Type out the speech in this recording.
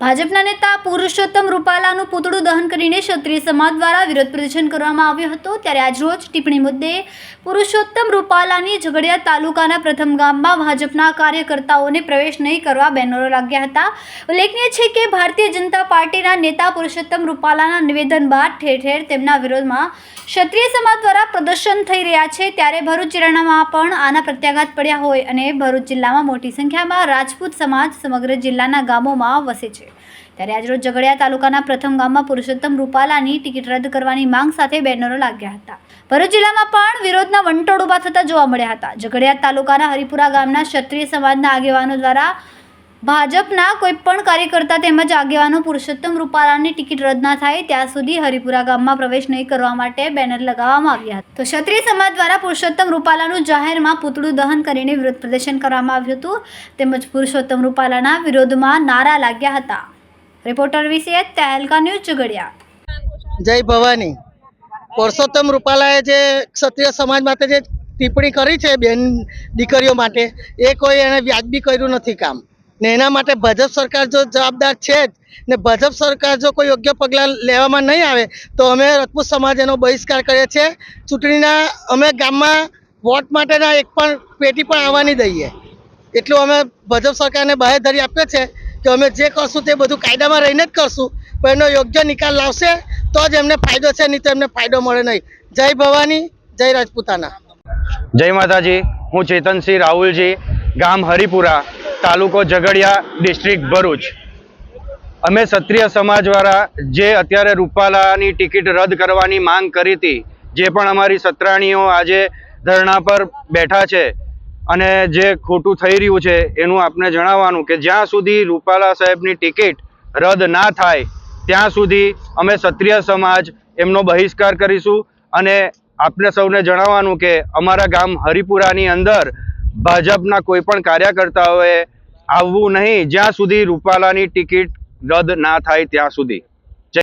ભાજપના નેતા પુરુષોત્તમ રૂપાલાનું પૂતળું દહન કરીને ક્ષત્રિય સમાજ દ્વારા વિરોધ પ્રદર્શન કરવામાં આવ્યું હતું, ત્યારે આજરોજ ટિપ્પણી મુદ્દે પુરુષોત્તમ રૂપાલાની ઝઘડિયા તાલુકાના પ્રથમ ગામમાં ભાજપના કાર્યકર્તાઓને પ્રવેશ નહીં કરવા બેનરો લાગ્યા હતા. ઉલ્લેખનીય છે કે ભારતીય જનતા પાર્ટીના નેતા પુરુષોત્તમ રૂપાલાના નિવેદન બાદ ઠેર ઠેર તેમના વિરોધમાં ક્ષત્રિય સમાજ દ્વારા પ્રદર્શન થઈ રહ્યા છે, ત્યારે ભરૂચ જિલ્લામાં પણ આના પ્રત્યાઘાત પડ્યા હોય અને ભરૂચ જિલ્લામાં મોટી સંખ્યામાં રાજપૂત સમાજ સમગ્ર જિલ્લાના ગામોમાં વસે છે. ત્યારે આજરોજ ઝઘડિયા તાલુકાના પ્રથમ ગામમાં પુરુષોત્તમ રૂપાલાની ટિકિટ રદ કરવાની માંગ સાથે બેનરો લાગ્યા હતા. ભરૂચ જિલ્લામાં પણ વિરોધના વંટોળ ઊભા થતા જોવા મળ્યા હતા. ઝઘડિયા તાલુકાના હરિપુરા ગામના ક્ષત્રિય સમાજના આગેવાનો દ્વારા ભાજપના કોઈ પણ કાર્યકર્તા તેમજ આગેવાનો પુરુષોત્તમ રૂપાલાની ટિકિટ રદ ના થાય ત્યાં સુધી હરિપુરા ગામમાં પ્રવેશ નહીં કરવા માટે બેનર લગાવવામાં આવ્યા હતા. તો ક્ષત્રિય સમાજ દ્વારા પુરુષોત્તમ રૂપાલાનું જાહેરમાં પૂતળું દહન કરીને વિરોધ પ્રદર્શન કરવામાં આવ્યું હતું. તેમજ પુરુષોત્તમ રૂપાલાના વિરોધમાં નારા લાગ્યા હતા. રિપોર્ટર વિશે તહેલકા ન્યૂઝ ઝઘડિયા જય ભવાની. પુરુષોત્તમ રૂપાલાએ જે ક્ષત્રિય સમાજ માટે જે ટિપ્પણી કરી છે બેન દીકરીઓ માટે, એ કોઈ એણે વ્યાજબી કર્યું નથી કામ. ને એના માટે ભાજપ સરકાર જો જવાબદાર છે જ ને ભાજપ સરકાર જો કોઈ યોગ્ય પગલાં લેવામાં નહીં આવે તો અમે રજપૂત સમાજ એનો બહિષ્કાર કરીએ છીએ. ચૂંટણીના અમે ગામમાં વોટ માટેના એક પણ પેટી પણ આવવા નહીં દઈએ. એટલું અમે ભાજપ સરકારને બાહેધરી આપીએ છે કે અમે જે કરશું તે બધું કાયદામાં રહીને જ કરશું. પણ એનો યોગ્ય નિકાલ લાવશે તો જ એમને ફાયદો છે, નહીં તો એમને ફાયદો મળે નહીં. જય ભવાની, જય રાજપૂતાના. જય માતાજી. હું ચેતનસિંહ રાહુલજી, ગામ હરિપુરા. તાલુકો ઝઘડિયા ડિસ્ટ્રિક્ટ ભરૂચ. અમે ક્ષત્રિય સમાજવાળા જે અત્યારે રૂપાલાની ટિકિટ રદ કરવાની માંગ કરી હતી, જે પણ અમારી સત્રાણીઓ આજે ધરણા પર બેઠા છે અને જે ખોટું થઈ રહ્યું છે એનું આપને જણાવવાનું કે જ્યાં સુધી રૂપાલા સાહેબની ટિકિટ રદ ના થાય, ત્યાં સુધી અમે ક્ષત્રિય સમાજ એમનો બહિષ્કાર કરીશું અને આપને સૌને જણાવવાનું કે અમારા ગામ હરિપુરાની અંદર ભાજપના કોઈ પણ કાર્યકર્તાઓએ આવવું નહીં. જ્યાં સુધી રૂપાલાની ટિકિટ રદ ના થાય ત્યાં સુધી.